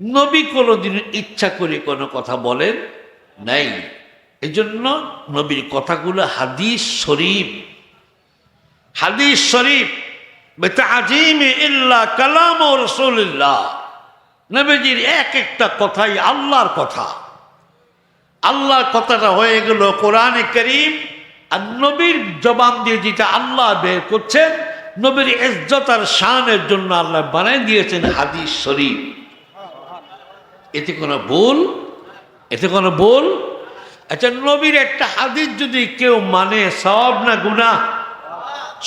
নবী কোনোদিন ইচ্ছা করে কোনো কথা বলেন নাই। এজন্য নবীর কথাগুলো হাদিস শরীফ। হাদিস শরীফ কালাম রসুল্লাহ নবীজির এক একটা কথাই আল্লাহর কথা। আল্লাহর কথাটা হয়ে গেল কোরআনে করিম। আর নবীর জবান দিয়ে যেটা আল্লাহ বের করছেন, নবীর ইজ্জত আর শানের জন্য আল্লাহ বানাই দিয়েছেন হাদিস শরীফ। এতে কোনো ভুল? এতে কোনো ভুল? আচ্ছা নবীর একটা হাদিস যদি কেউ মানে সব না গুণা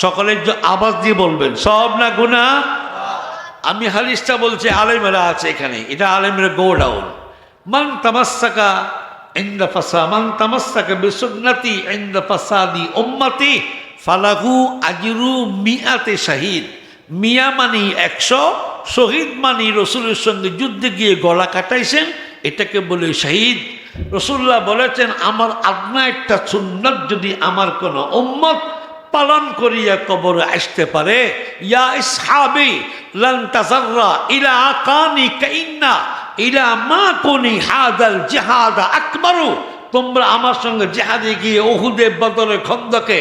সকলের আওয়াজ দিয়ে বলবেন সব না গুণা আমি হাদিসটা বলছি, আলেমেরা আছে এখানে, এটা আলেমের গোডাউন। মান তামাসাকা ইন্দা ফাসা, মান তামাসাকা বিসুন্নতি ইন্দা ফাসাদি উম্মতি, ফালাহু আজরু মিয়াতে শাহিদ। মিয়া মানি একশো শহীদ মানি রসুলের সঙ্গে যুদ্ধে গিয়ে গলা কাটাইছেন, এটাকে বলে শহীদ। রসুল্লাহ বলেছেন, আমার আদনা একটা সুন্নত যদি আমার কোনো উম্মত পালন করিয়া কবরে আসতে পারে, ইয়া ইসহাবি লান ইলা আকানি কাইন্না ইলা মা কুনি হাদাল জিহাদ আকবারু। তোমরা আমার সঙ্গে জেহাদে গিয়ে ওহুদে বদরে খন্দকে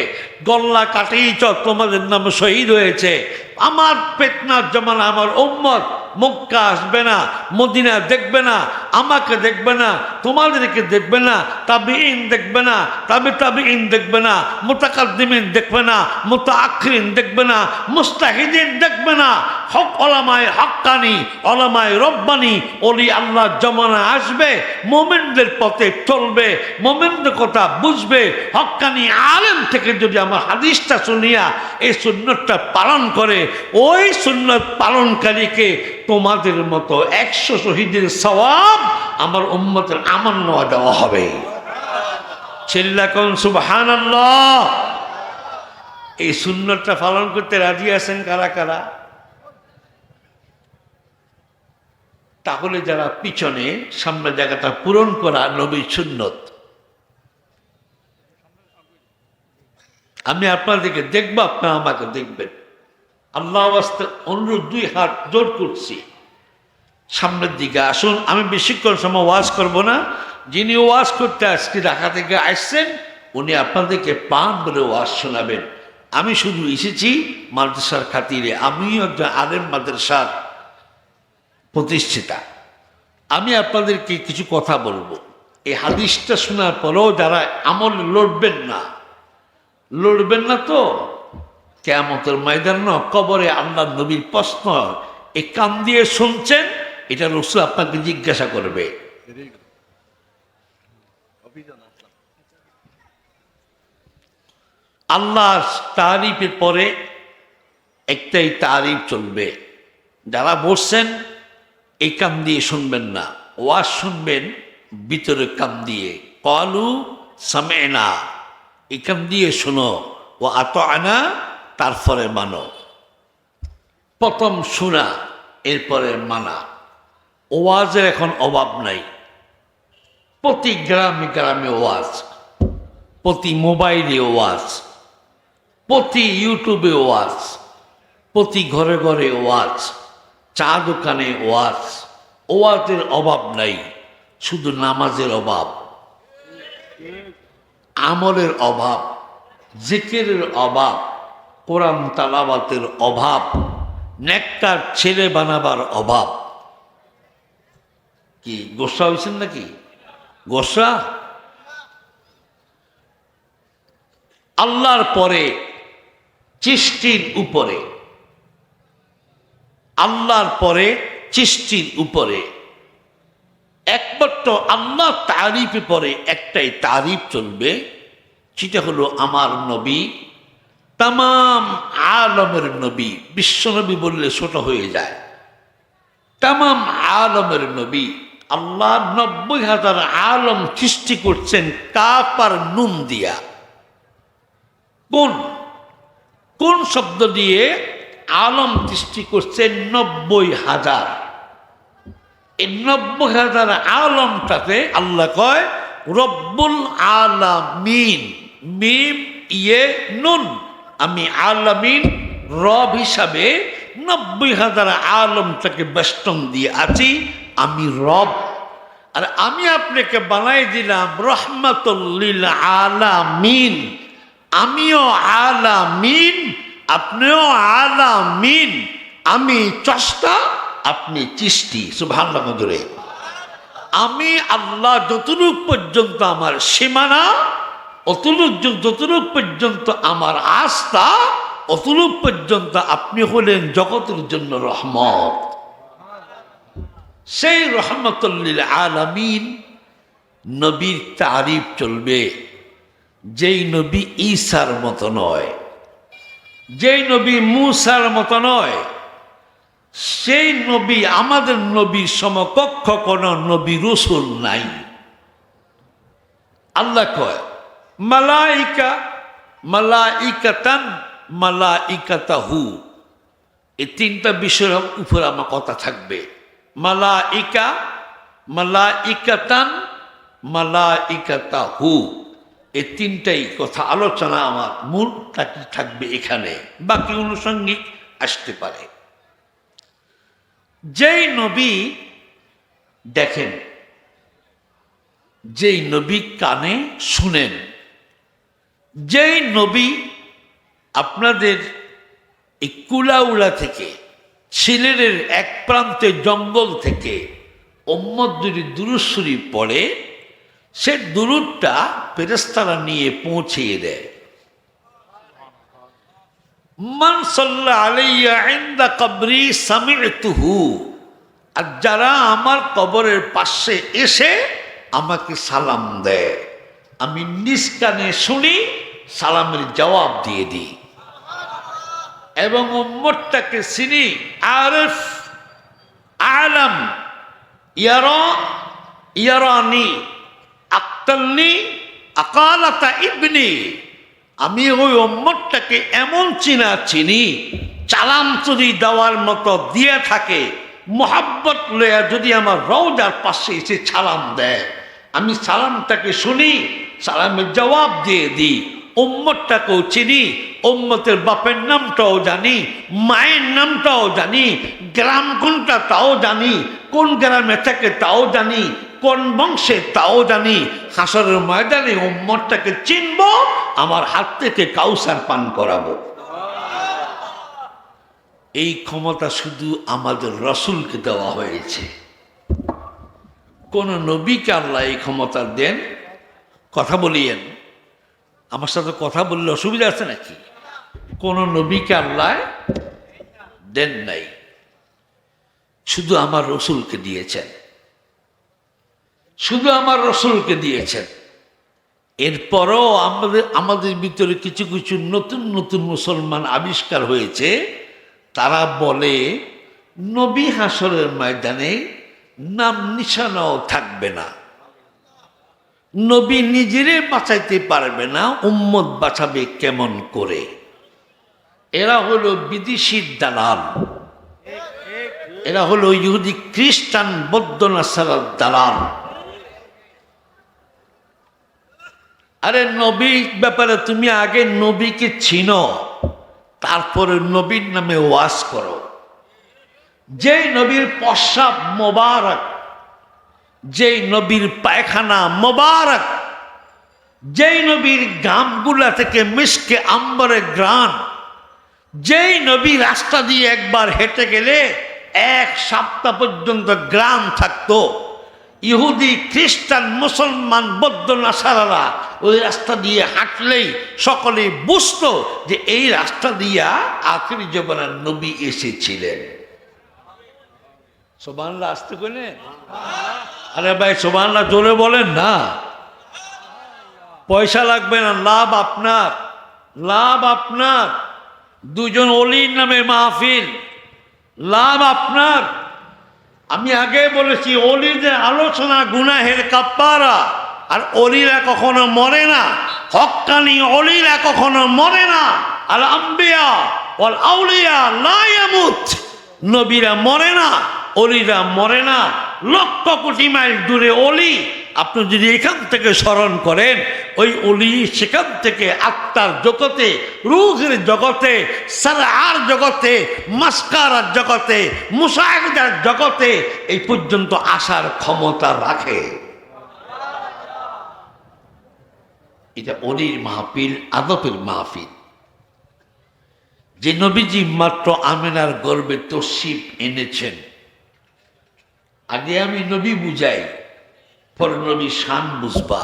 গল্লা কাটিয়েছ, তোমাদের নাম শহীদ হয়েছে। আমার পেটনার জমানা আমার উম্মত। মক্কা আসবে না, মদিনা দেখবে না, আমাকে দেখবে না, তোমাদেরকে দেখবে না তাবি ইন দেখবে না, তাবি তাবি ইন দেখবে না, মোতাকাদ্দিমিন দেখবে না মোতা আখরিন দেখবে না, মুস্তাহিদিন দেখবে না। হক অলামায় হক্কানি অলামায় রব্বানি অলি আল্লাহ জমানা আসবে, মোমেনদের পথে চলবে, মোমেনদের কথা বুঝবে। হক্কানি আলেম থেকে যদি আমার হাদিসটা শুনিয়া এই সুন্নতটা পালন করে ওই সুন্নত পালনকারীকে তোমাদের মতো একশো শহীদের সওয়াব আমার উম্মতের আমার নেওয়া দেওয়া হবে। চিল্লাকন সুবহান এই সুন্নতটা পালন করতে রাজি আছেন কারা কারা? তাহলে যারা পিছনে সামনে জায়গাটা পূরণ করা নবীর সুন্নত। আমি আপনাদেরকে দেখব, আপনারা আমাকে দেখবেন। আল্লাহ আস্তে অনুরোধ দুই হাত জোর করছি সামনের দিকে আসুন, আমি বেশিক্ষণ সময় ওয়াজ করব না। যিনি ওয়াজ করতে আজকে ঢাকা থেকে আসছেন, উনি আপনাদেরকে পান বলে ওয়াজ শোনাবেন। আমি শুধু এসেছি মাদ্রাসার খাতিরে। আমিও একজন আলেম মাদ্রাসার প্রতিষ্ঠিতা। আমি আপনাদেরকে কিছু কথা বলব। এই হাদিসটা শোনার পরেও যারা আমল লড়বেন না লড়বেন না তো? কেমতের ময়দান কবরে আল্লাহ নবীর প্রশ্ন এই কান দিয়ে শুনছেন? এটা রসুল আপনাকে জিজ্ঞাসা করবে। আল্লাহ তারিফের পরে একটাই তারিফ চলবে। যারা বসছেন এই কান দিয়ে শুনবেন না। ওয়াজ শুনবেন, ভিতরে কান দিয়ে। কলু সামেনা এই কান দিয়ে শোনো। ও আত আনা তারপরে মানো। প্রথম শোনা, এরপরে মানা। ওয়াজের এখন অভাব নাই। প্রতি গ্রামে গ্রামে ওয়াজ। প্রতি মোবাইলে ওয়াজ। প্রতি ইউটিউবে ওয়াজ। প্রতি ঘরে ঘরে ওয়াজ। চা দোকানে ওয়াজ। ওয়াজের অভাব নাই, শুধু নামাজের অভাব। আমলের অভাব, জিকিরের অভাব কোরআন তালাবাতের অভাব নেকটার ছেলে বানাবার অভাব। কি, গোসা হয়েছেন নাকি? গোসা? আল্লাহর পরে, চিষ্টির উপরে। আল্লাহর পরে, চিষ্টির উপরে। একমাত্র আল্লাহ তারিফে পরে একটাই তারিফ চলবে, সেটা হলো আমার নবী তাম আলমের নবী বিশ্বনবী বললে ছোট হয়ে যায়। তাম আলমের নবী, আল্লাহ নব্বই হাজার আলম সৃষ্টি করছেন কাপ আর নুন দিয়া। কোন? কোন শব্দ দিয়ে আলম সৃষ্টি করছেন নব্বই হাজার? এই নব্বই হাজার আলমটাতে আল্লাহ কয়, রব্বুল আলামিন, মিম ইয়ে নুন। আমি আলামিন রব হিসাবে নব্বই হাজার আলম তাকে বেষ্টন দিয়ে আছি, আমি রব। আর আমি আপনাকে বানাই দিলাম রহমাতুল্লিল আলামিন। আমিও আলামিন, আপনিও আলামিন। আমি চষ্টা, আপনি চিষ্টি সুভান্ন মধুরে। আমি আল্লাহ যতটুক পর্যন্ত আমার সীমানা অতটুক যতটুক পর্যন্ত আমার আস্থা অতটুক পর্যন্ত আপনি হলেন জগতের জন্য রহমত। সেই রহমতুল্লিল আলামিন নবীর তারিফ চলবে। যেই নবী ঈসার মতো নয়, যেই নবী মুসার মতো নয়, সেই নবী আমাদের নবীর সমকক্ষ কোন নবী রসুল নাই। আল্লাহ কয় মালাইকা মালাইকাতান মালাইকাতাহু এই তিনটা বিষয়ের উপর আমার কথা থাকবে। মালাইকা, মালাইকাতান, মালাইকাতাহু। এই তিনটাই কথা আলোচনা আমার মূল থাকবে এখানে। বাকি অনুষঙ্গিক আসতে পারে। যেই নবী, দেখেন, যেই নবী কানে শুনেন যেই নবী আপনাদের এই কুলাউলা থেকে সিলেটের এক প্রান্তে জঙ্গল থেকে ওম্মদ যদি দুরুশ্বরী পড়ে, সে দুরুদটা ফেরেস্তারা নিয়ে পৌঁছিয়ে দেয়। মান আলাইয়া ইন্দা কবরি সামি'তুহু, আর যারা আমার কবরের পাশে এসে আমাকে সালাম দেয়। আমি নিজ কানে শুনি সালামের জবাব দিয়ে দিই। এবং উম্মতটাকে চিনি, আরফ, আলম, ইয়ারা, ইয়ারানি, আক্তালনি, আকালাতা ইবনি। আমি ওই উম্মতটাকে এমন চিনা, চিনি, চালাম যদি দেওয়ার মতো দিয়ে থাকে, মোহাব্বত লয়া যদি আমার রওজার পাশে এসে সালাম দেয়। আমি সালামটাকে শুনি সালামের জবাব দিয়ে দিই। উম্মতটাকেও চিনি, উম্মতের বাপের নামটাও জানি, মায়ের নামটাও জানি, গ্রাম কোনটা তাও জানি, কোন গ্রামে থাকে তাও জানি, কোন বংশে তাও জানি। হাসরের ময়দানে উম্মতটাকে চিনব, আমার হাত থেকে কাউসার পান করাবো। এই ক্ষমতা শুধু আমাদের রসুলকে দেওয়া হয়েছে। কোন নবীকে আল্লাহ এই ক্ষমতা দেন কথা বলিয়েন। আমার সাথে কথা বললে অসুবিধা আছে নাকি? কোন নবীকে আল্লাহ দেন নাই। শুধু আমার রসুলকে দিয়েছেন। শুধু আমার রসুলকে দিয়েছেন। এরপরও আমাদের আমাদের ভিতরে কিছু কিছু নতুন নতুন মুসলমান আবিষ্কার হয়েছে। তারা বলে, নবী হাসরের ময়দানে নাম নিশানাও থাকবে না। নবী নিজেরে বাঁচাইতে পারবে না, উম্মত বাঁচাবে কেমন করে? এরা হলো বিদেশি দালাল। এরা হলো ইহুদি খ্রিস্টান, বৌদ্ধ দালাল। আরে নবী ব্যাপারে তুমি আগে নবীকে চিনো, তারপরে নবীর নামে ওয়াজ করো। যেই নবীর পশ্চাৎ মোবারক যেই নবীর পায়খানা মোবারক, যেই নবীর গামগুলা থেকে মিসকে আম্বরে গ্রান যেই নবী রাস্তা দিয়ে একবার হেঁটে গেলে এক সপ্তাহ পর্যন্ত গ্রাম থাকতো। ইহুদি, খ্রিস্টান, মুসলমান, বৌদ্ধ, নাসারারা ওই রাস্তা দিয়ে হাঁটলেই সকলে বুঝতো যে এই রাস্তা দিয়া আখরি জবানার নবী এসেছিলেন। সোবানলা আসতে করলেন আরে ভাই সোবানলা জোরে বলেন না। পয়সা লাগবে না, লাভ আপনার লাভ আপনার। দুজন অলির নামে মাহফিল, লাভ আপনার। আমি আগে বলেছি, অলিদের আলোচনা গুনাহের কাপ্পারা, আর অলিরা কখনো মরে না হক্কানি অলিরা কখনো মরে না। আর আম্বিয়া নবীরা মরে না, অলিরা মরে না। লক্ষ কোটি মাইল দূরে অলি, আপনি যদি এখান থেকে স্মরণ করেন, ওই অলি সেখান থেকে আত্মার জগতে, রুহের জগতে সারার জগতে, মাস্কারার জগতে, মুসাহিদার জগতে এই পর্যন্ত আসার ক্ষমতা রাখে। এটা অলির মাহফিল আদপের মাহফিল। যে নবীজি মাত্র আমেনার গর্বে তসিব এনেছেন। আগে আমি নবী বুঝাই, পরে নবী শান বুঝবা।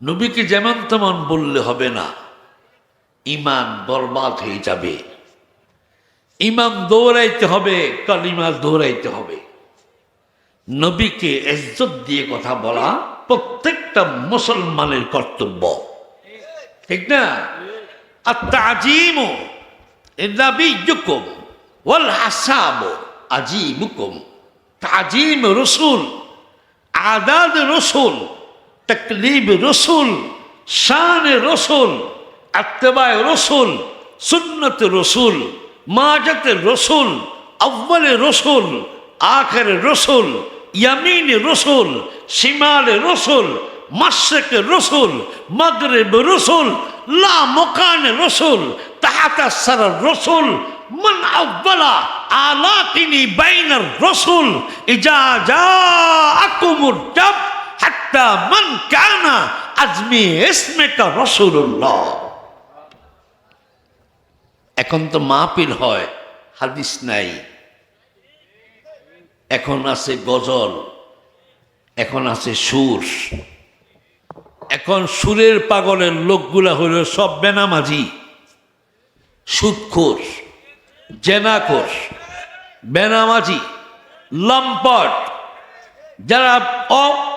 নবীকে যেমন তেমন বললে হবে না, ইমান বরবাদ হয়ে যাবে। ইমান দৌড়াইতে হবে, কালিমা দৌড়াইতে হবে। নবীকে এজত দিয়ে কথা বলা প্রত্যেকটা মুসলমানের কর্তব্য। ঠিক না? আর তাজিম এ দাবি জুকুম ওয়াল আসাব আজিমুকুম। তাজিম রসুল, আদাদ রসুল, তকলিব রসুল, শান রসুল আত্মবায় রসুল, সুন্নত রসুল, মাজত রসুল আব্বাল রসুল, আখের রসুল, ইয়ামিন রসুল সিমাল রসুল মাসেক রসুল, মগরেব রসুল, লা মকান রসুল তাহাতা সারা রসুল আলা তিনি বাইনার রসুল যা আজমি এখন তো মাহপিল হয়, হাদিস নাই। এখন আছে গজল, এখন আছে সুর। এখন সুরের পাগলের লোকগুলা হলো সব বেনামাজি, সুৎখোর। জেনাখোর বেনামাজি লম্পট যারা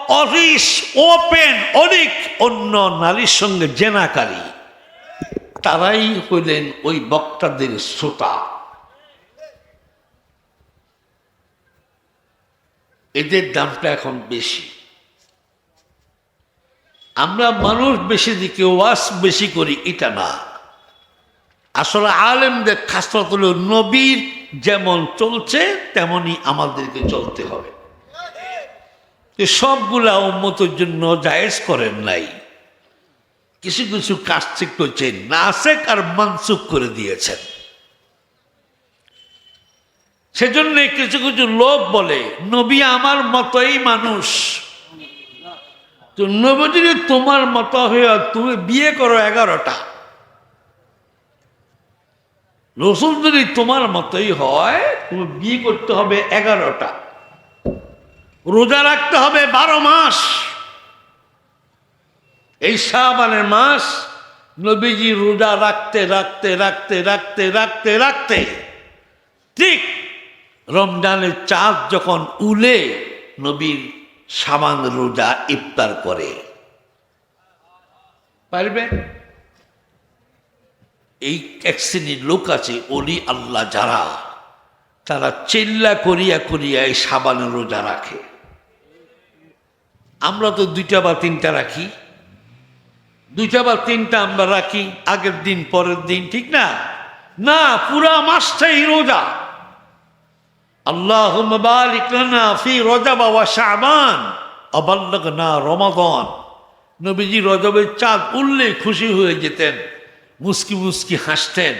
অরিস, ওপেন, অনেক, অন্য নারীর সঙ্গে জেনাকারী, তারাই হইলেন ওই বক্তাদের শ্রোতা। এদের দামটা এখন বেশি। আমরা মানুষ বেশি দিকে ওয়াস বেশি করি, এটা না। আসলে আলেমদের খাসলত হল নবীর যেমন চলছে তেমনই আমাদেরকে চলতে হবে। সবগুলা উন্মতের জন্য জায়েজ করেন নাই। কিছু কিছু কাজ ঠিক করছেন, নাসেক আর মানসুক করে দিয়েছেন। সেজন্য কিছু কিছু লোক বলে, নবী আমার মতই মানুষ। তো নবী যদি তোমার মতো হয়ে তুমি বিয়ে করো এগারোটা। রসুল যদি তোমার মতোই হয়, তুমি বিয়ে করতে হবে এগারোটা। রোজা রাখতে হবে বারো মাস। এই শাহবানের মাস নবীজি রোজা রাখতে রাখতে রাখতে রাখতে রাখতে রাখতে ঠিক রমজানের চাঁদ যখন উলে, নবীর সাবান রোজা ইফতার করে। পারবেন এই এক শ্রেণির লোক আছে, অলি আল্লাহ যারা, তারা চেল্লা করিয়া করিয়া এই সাবানের রোজা রাখে। আমরা তো দুইটা বা তিনটা রাখি। দুইটা বা তিনটা আমরা রাখি, আগের দিন, পরের দিন, ঠিক না? না, পুরা মাসটাই রোজা। আল্লাহ বারিক লানা ফি রজব ওয়া শাবান অবাল্লাগনা রমাদান। নবীজি রজবের চাঁদ উঠলে খুশি হয়ে যেতেন। মুস্কি মুসকি হাসতেন।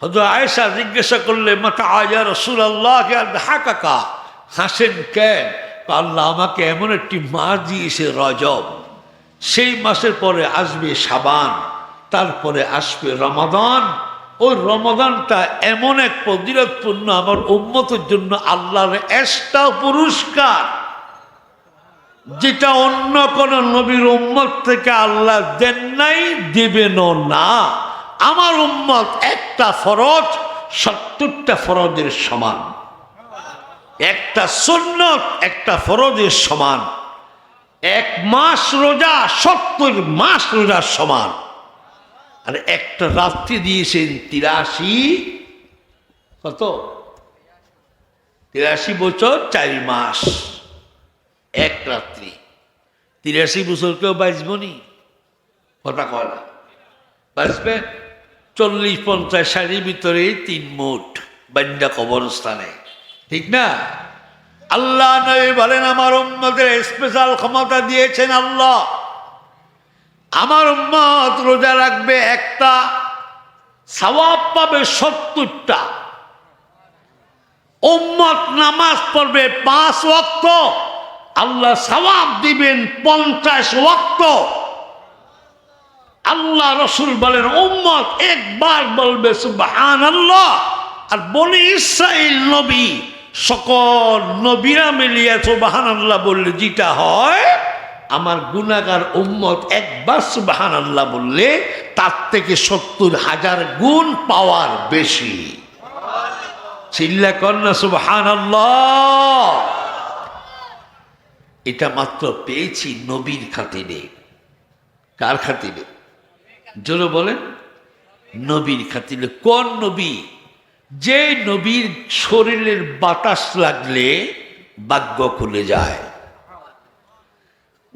হয়তো আয়েশা জিজ্ঞাসা করলে মাতা আয়া রসুল আল্লাহ হাকাকা? হাসেন, কেন? আল্লাহ আমাকে এমন একটি মাস দিয়েছে, রজব। সেই মাসের পরে আসবে সাবান তারপরে আসবে রমাদান। ওই রমাদানটা এমন এক ফজিলতপূর্ণ আমার উন্মতের জন্য আল্লাহর একটা পুরস্কার, যেটা অন্য কোন নবীর উম্মত থেকে আল্লাহ দেন নাই, দেবেনও না। আমার উম্মত একটা ফরজ, সত্তরটা ফরজের সমান। একটা সুন্নত, একটা ফরজের সমান। এক মাস রোজা, সত্তর মাস রোজার সমান। আর একটা রাত্রি দিয়েছেন তিরাশি, কত? তিরাশি বছর চার মাস। এক রাত্রি। তিরাশি বছর কেউ বাঁচব নি? কথা কয় না। বাঁচবে? চল্লিশ পঞ্চাশ শাড়ির ভিতরে তিন মুঠ বান্ডা কবরস্থানে। ঠিক না? আল্লাহ নবী বলেন, আমার উম্মতের স্পেশাল ক্ষমতা দিয়েছেন আল্লাহ। আমার উম্মত রোজা রাখবে একটা, সওয়াব পাবে সত্তরটা। উম্মত নামাজ পড়বে পাঁচ ওয়াক্ত, আল্লাহ সওয়াব দিবেন পঞ্চাশ ওয়াক্ত। আল্লাহ রসুল বলেন, উম্মত একবার বলবে সুবহান আল্লাহ আর বনি ইসরাইল নবী, সকল নবীরা মিলিয়ে সুবহান আল্লাহ বললে, যেটা হয়, আমার গুণাগার উম্মত একবার সুবাহান আল্লাহ বললে, তার থেকে সত্তর হাজার গুণ পাওয়ার বেশি। চিল্লা কন্যা সুবহান আল্লাহ এটা মাত্র পেয়েছি নবীর খাতিরে। কার খাতিরে? জোরে বলেন, নবীর খাতিরে। কোন নবী? যে নবীর শরীরের বাতাস লাগলে ভাগ্য খুলে যায়।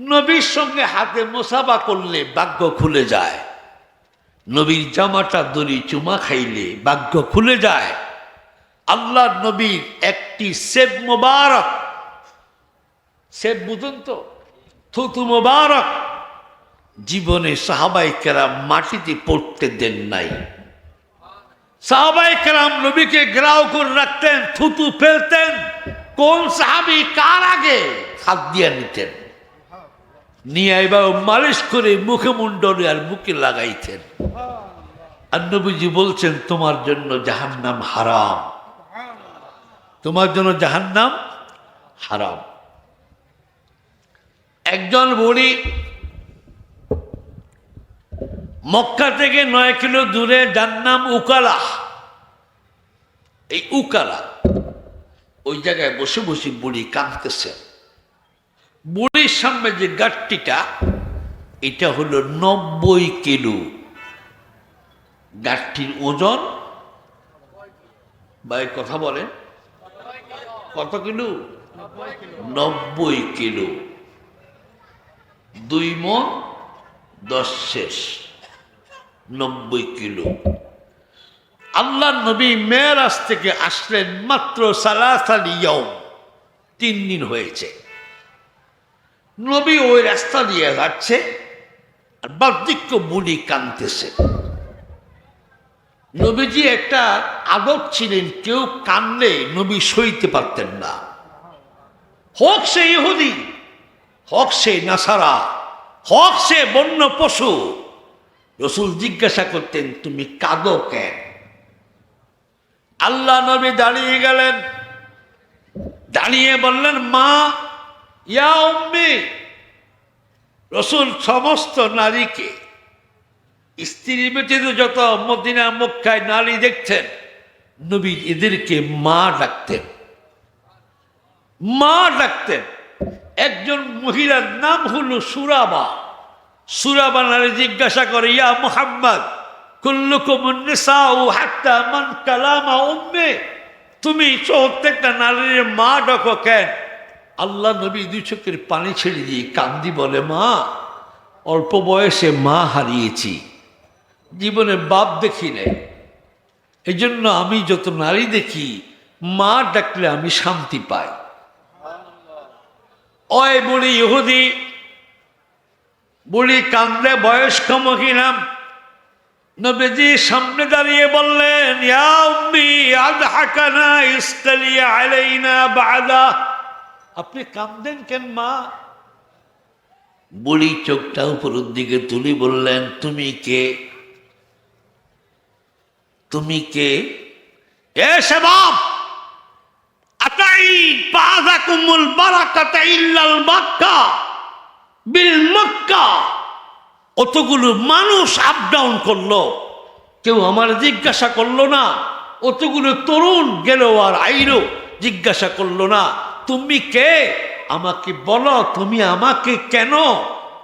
নবীর সঙ্গে হাতে মোসাবা করলে ভাগ্য খুলে যায়। নবীর জামাটা দড়ি চুমা খাইলে ভাগ্য খুলে যায়। আল্লাহ নবীর একটি সেব মোবারক। সেব বুঝুন তো? থুতু মোবারক। জীবনে সাহাবাই কেরাম মাটিতে পড়তে দেন নাই। সাহাবাই কেরাম নবীকে গ্রাও করে রাখতেন, থুতু ফেলতেন। কোন সাহাবি কার আগে হাত দিয়ে নিতেন? নিয়ে এবার মালিশ করে মুখে মুন্ডলে আর মুখে লাগাইতেন। আর নবীজি বলছেন, তোমার জন্য জাহান্নাম হারাম। তোমার জন্য জাহান্নাম হারাম। একজন বুড়ি মক্কা থেকে নয় কিলো দূরে যার নাম উকালা। এই উকালা, ওই জায়গায় বসে বসে বুড়ি কাঁদতেছে। বুড়ির সামনে যে গাঠটিটা এটা হলো নব্বই কিলো। গাঠটির ওজন, ভাই কথা বলেন, কত কিলো? নব্বই কিলো। দুই মন, দশ শেষ। নব্বই কিলো। আল্লাহ নবী মেয়েরাজ থেকে আসলেন মাত্র সালাসাল ইয়ম তিন দিন হয়েছে। নবী ওই রাস্তা দিয়ে যাচ্ছে আর বার্ধিক্য বুড়ি কানতেছে নবীজি একটা আদব ছিলেন, কেউ কানলে নবী সইতে পারতেন না। হোক সে ইহুদি, হোক সে নাসারা, হোক সে বন্য পশু রসুল জিজ্ঞাসা করতেন, তুমি কাঁদো কেন? আল্লাহ নবী দাঁড়িয়ে গেলেন। দাঁড়িয়ে বললেন, মা, ইয়া উম্মি, রসুল সমস্ত নারীকে, স্ত্রী ব্যতীত যত মদিনা মক্কায় নারী দেখছেন, নবী এদেরকে মা ডাকতেন। মা ডাকতেন। একজন মহিলার নাম হলো সুরাবা সুরাবা নারী জিজ্ঞাসা করে, ইয়া মুহাম্মদ তুমি প্রত্যেকটা নারীর মা ডাকো কেন? আল্লাহ নবী দুই চোখের পানি ছেড়ে দিয়ে কান্দি বলে, মা, অল্প বয়সে মা হারিয়েছি। জীবনে বাপ দেখি নাই। জন্য আমি যত নারী দেখি, মা ডাকলে আমি শান্তি পাই। অয় বুড়ি ইহুদি বুড়ি কান্দে বয়স্ক মহিলা। নবীজি সামনে দাঁড়িয়ে বললেন আপনি কান্দেন কেন মা? বুড়ি চোখটা উপরের দিকে তুলি বললেন তুমি কে? তুমি কে? এ সেবাব আতাই পাযাকুমুল বারাকাতা ইল্লাল মাক্কা। বিল মক্কা। অতগুলো মানুষ আপ ডাউন করল। কেউ আমার জিজ্ঞাসা করল না, অতগুলো তরুণ গেল আর আইরো জিজ্ঞাসা করল না, তুমি কে? আমাকে বলো, তুমি আমাকে কেন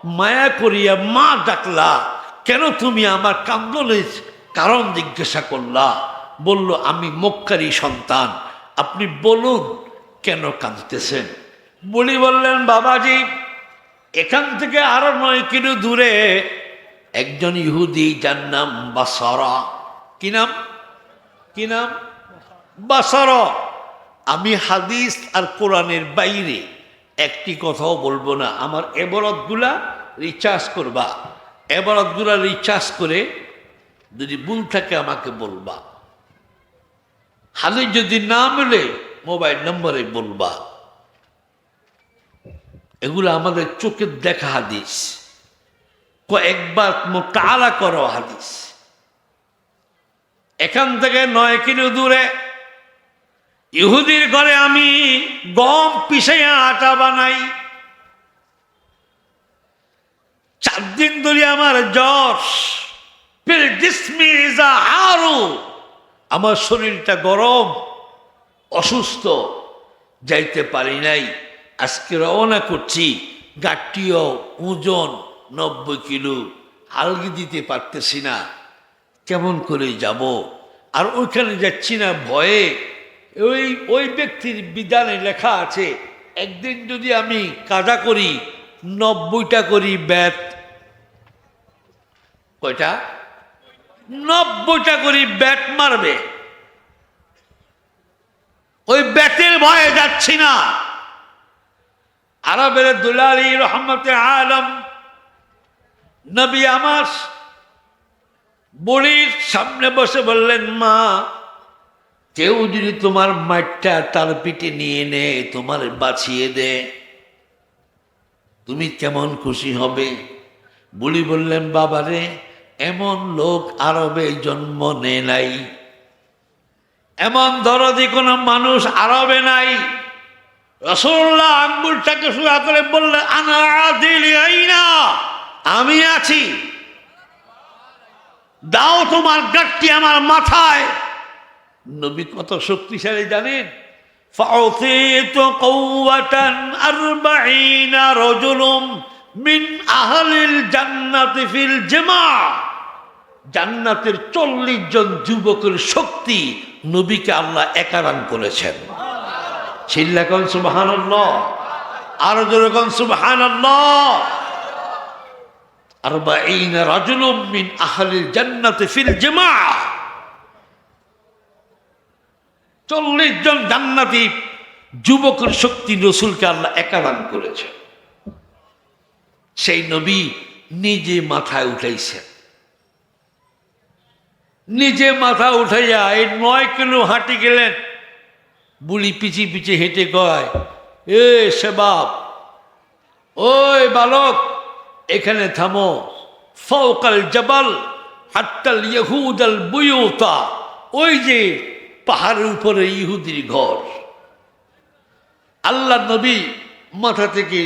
মায়া করিয়া মা ডাকলা? কেন তুমি আমার কান্দনের কারণ জিজ্ঞাসা করলা। বলল, আমি মক্কারি সন্তান, আপনি বলুন কেন কাঁদতেছেন? বলি বললেন, বাবাজি এখান থেকে আরও নয় কিলো দূরে একজন ইহুদি, যার নাম বাসারা। কি নাম? কি নাম? বাসারা। আমি হাদিস আর কোরআনের বাইরে একটি কথাও বলব না। আমার এবরতগুলা রিচার্জ করবা। এবরতগুলা রিচার্জ করে যদি ভুল থাকে আমাকে বলবা। হাদিস যদি না মেলে মোবাইল নম্বরে বলবা। এগুলো আমাদের চোখের দেখা হাদিস। কয়েকবার মোটালা করো হাদিস। এখান থেকে নয় কিলো দূরে ইহুদির ঘরে আমি গম পিসাইয়া আটা বানাই। চার দিন ধরে আমার জ্বর হারু। আমার শরীরটা গরম, অসুস্থ, যাইতে পারি নাই। আজকে রওনা করছি গাঠটিও ওজন নব্বই কিলো। হালগি দিতে পারতেছি না। কেমন করে যাব? আর ওইখানে যাচ্ছি না ভয়ে। ওই ওই ব্যক্তির বিধানে লেখা আছে, একদিন যদি আমি কাজা করি, নব্বইটা করি ব্যাত। কয়টা? নব্বইটা করি ব্যাট মারবে। ওই ব্যাটের ভয়ে যাচ্ছি না। আরবের দুলালি রহমতে আলম, নবী আমার বুড়ির সামনে বসে বললেন, মা, কেউ যদি তোমার মাঠটা তার পিঠে নিয়ে নে তোমার বাঁচিয়ে দে, তুমি কেমন খুশি হবে? বুড়ি বললেন, বাবারে, এমন লোক আরবে জন্ম নে নাই। এমন দরদি কোনো মানুষ আরবে নাই। রসল্লাহ আঙ্গুলটাকে সুরা করে বললেন আনা দিলি না আমি আছি দাও তোমার গাঠটি আমার মাথায় নবী কত শক্তিশালী জানেন فأعطيت قوة أربعين رجل من أهل الجنة في الجماع জান্নাতের চল্লিশ জন যুবকের শক্তি নবীকে আল্লাহ একারান করেছেন চিল্লাকন সুবাহান আরো যেরকম সুবাহান أربعين رجل من أهل الجنة في الجماعة চল্লিশ জন জান্নাতি যুবকের শক্তি রসুলকে আল্লাহ একাদান করেছে সেই নবী নিজে মাথায় উঠাইছেন নিজে মাথা উঠাইয়া এই নয় কিলো হাঁটি গেলেন বুড়ি পিছি পিছি হেঁটে কয়, এ সেবাব ওই বালক, এখানে থামো। ফৌকাল জবাল হাট্টাল ইহুদাল বুয়ুতা, ওই যে পাহাড়ের উপরে ইহুদির ঘর। আল্লাহ নবী মাথা থেকে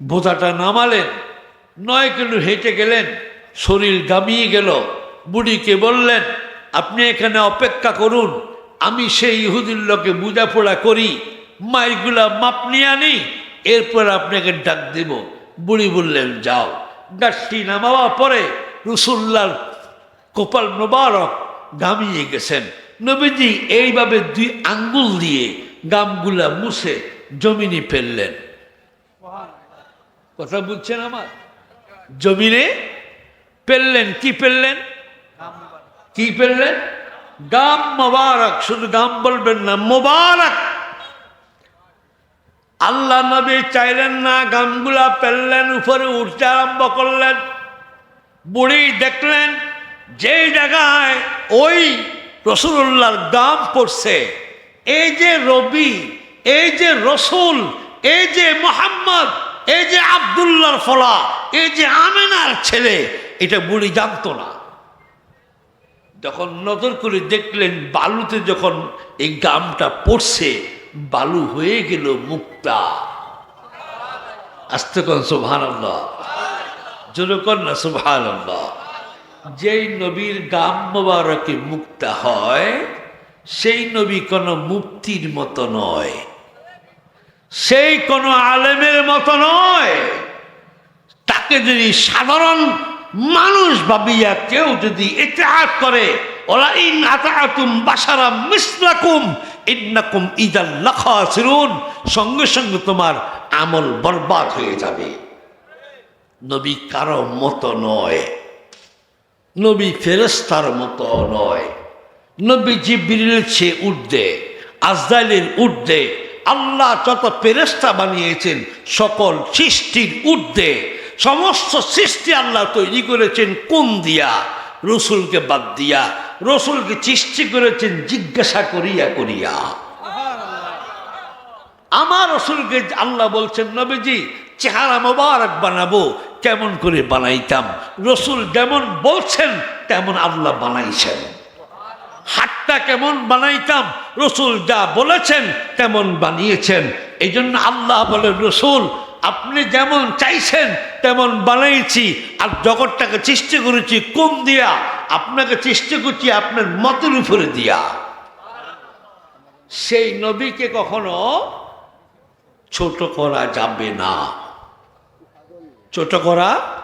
বোঝাটা নামালেন, নয় কিলো হেঁটে গেলেন, শরীর গামিয়ে গেল। বুড়িকে বললেন, আপনি এখানে অপেক্ষা করুন আমি সেই ইহুদির লোকে বুঝাপড়া করি মাইগুলা মাপ নিয়ে আনি, এরপর আপনাকে ডাক দেব। বুড়ি বললেন, যাও। গাছটি নামাওয়া পরে রসুল্লার কপাল মোবারক গামিয়ে গেছেন। নবীজি এইভাবে দুই আঙ্গুল দিয়ে গামগুলা মুছে জমিনে ফেললেন। কথা বুঝছেন আমার? জমিনে ফেললেন, কি ফেললেন? কি ফেললেন? গাম মোবারক, শুধু গাম বলবেন না, মোবারক। আল্লাহ নবী চাইলেন না গামগুলা পেললেন উপরে উঠতে আরম্ভ করলেন। বুড়ি দেখলেন, যেই জায়গায় ওই রসুল্লাহর গাম পড়ছে, এই যে রবি, এই যে রসুল, এই যে মোহাম্মদ, এই যে আবদুল্লাহর ফলা, এই যে আমেনার ছেলে, এটা বুড়ি জানতো না। যখন নজর করে দেখলেন বালুতে যখন এই গামটা পড়ছে, বালু হয়ে গেল মুক্তা। আস্তে কন সুভান জোরে না সুভান যেই নবীর গাম মোবারকে মুক্তা হয়, সেই নবী কোনো মুক্তির মতো নয়। সেই কোনো আলেমের মতো নয়। তাকে যদি সাধারণ মানুষ ভাবিয়া কেউ যদি ইতিহাস করে ওলা ইন আতাতুম বাসারা মিসলাকুম, ইন্নাকুম ইদাল লাখাসিরুন, সঙ্গে সঙ্গে তোমার আমল বরবাদ হয়ে যাবে। নবী কারও মতো নয়। নবী ফেরেস্তার মতো নয়। নবী জিব্রিল চেয়ে উর্ধে আজরাইলের ঊর্ধ্বে আল্লাহ যত পেরেস্তা বানিয়েছেন, সকল সৃষ্টির ঊর্ধ্বে সমস্ত সৃষ্টি আল্লাহ তৈরি করেছেন কোন দিয়া? রসুলকে বাদ দিয়া। রসুলকে সৃষ্টি করেছেন জিজ্ঞাসা করিয়া করিয়া। আমার রসুলকে আল্লাহ বলছেন, নবীজি, চেহারা মোবারক বানাবো, কেমন করে বানাইতাম? রসুল যেমন বলছেন, তেমন আল্লাহ বানাইছেন। হাতটা কেমন বানাইতাম? রসুল যা বলেছেন, তেমন বানিয়েছেন। এই জন্য আল্লাহ বলে রসুল আপনি যেমন চাইছেন, তেমন বানাইছি, আর জগৎটাকে চেষ্টা করেছি কম দিয়া? আপনাকে চেষ্টা করছি আপনার মতের উপরে দিয়া। সেই নবীকে কখনো ছোট করা যাবে না। ছোট করা,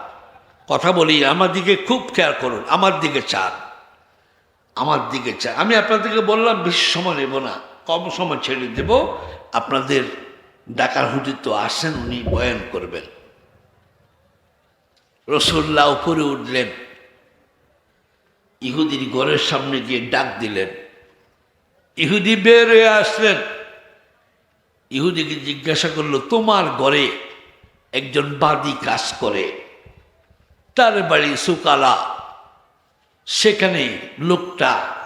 কথা বলি, আমার দিকে খুব খেয়াল করুন, আমার দিকে চান। আমার দিকে চান। আমি আপনাদেরকে বললাম, বেশি সময় নেব না, কম সময় ছেড়ে দেব। আপনাদের ডাকার হুজুর তো আসেন, উনি বয়ান করবেন। রসুল্লাহ উপরে উঠলেন। ইহুদির ঘরের সামনে গিয়ে ডাক দিলেন। ইহুদি বের হয়ে আসলেন। ইহুদিকে জিজ্ঞাসা করল, তোমার ঘরে একজন বাদী কাজ করে। তার বাড়ি সুকালা। সেখানে লোকটা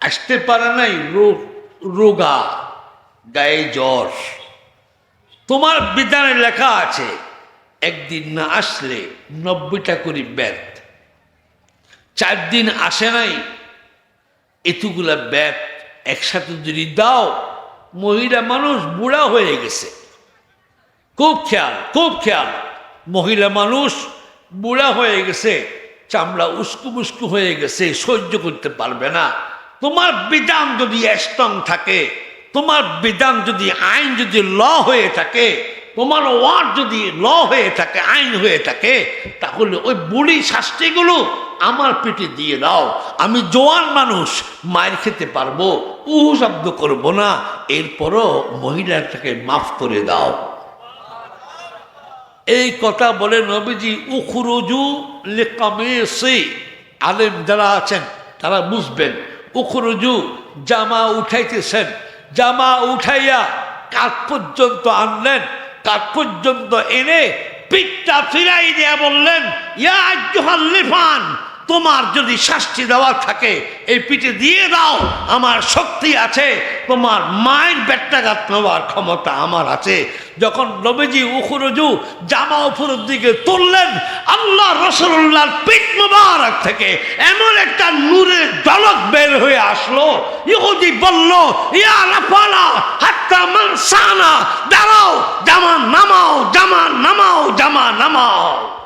আসতে পারে নাই রোগা, গায়ে জ্বর। তোমার বিধানে লেখা আছে, একদিন না আসলে নব্বইটা করি ব্যাত। চার দিন আসে নাই, এতগুলা ব্যাত একসাথে যদি দাও, মহিলা মানুষ বুড়া হয়ে গেছে। খুব খেয়াল খুব খেয়াল, মহিলা মানুষ বুড়া হয়ে গেছে, চামড়া উস্কু মুস্কু হয়ে গেছে, সহ্য করতে পারবে না। তোমার বিধান যদি স্ট্রং থাকে তোমার বিধান যদি আইন যদি ল হয়ে থাকে, তোমার ওয়ার্ড যদি ল হয়ে থাকে, আইন হয়ে থাকে, তাহলে ওই বুড়ি শাস্তিগুলো আমার পেটে দিয়ে দাও। আমি জোয়ান মানুষ মায়ের খেতে পারব, উহু শব্দ করব না, এরপরও মহিলাটাকে মাফ করে দাও। এই কথা বলে নবীজি, উখরুজু লেকামে সে আলেম যারা আছেন, তারা বুঝবেন। উখরুজু, জামা উঠাইতেছেন জামা উঠাইয়া কাঠ পর্যন্ত আনলেন কাঠ পর্যন্ত এনে পিঠটা ফিরাই দিয়া বললেন ইয়া লিফান তোমার যদি শাস্তি দেওয়া থাকে, এই পিঠে দিয়ে দাও, আমার শক্তি আছে, তোমার মায়ের বেট্টাঘাত নেওয়ার ক্ষমতা আমার আছে। যখন নবীজি উখরজু জামা উপরের দিকে তুললেন, আল্লাহ রসুল্লাহর পিঠ মুবারক থেকে এমন একটা নূরের জলক বের হয়ে আসলো। ইহুদি বলল, ইয়া রাফালা, হাত্তা মানসানা, দাঁড়াও, জামা নামাও জামা নামাও জামা নামাও।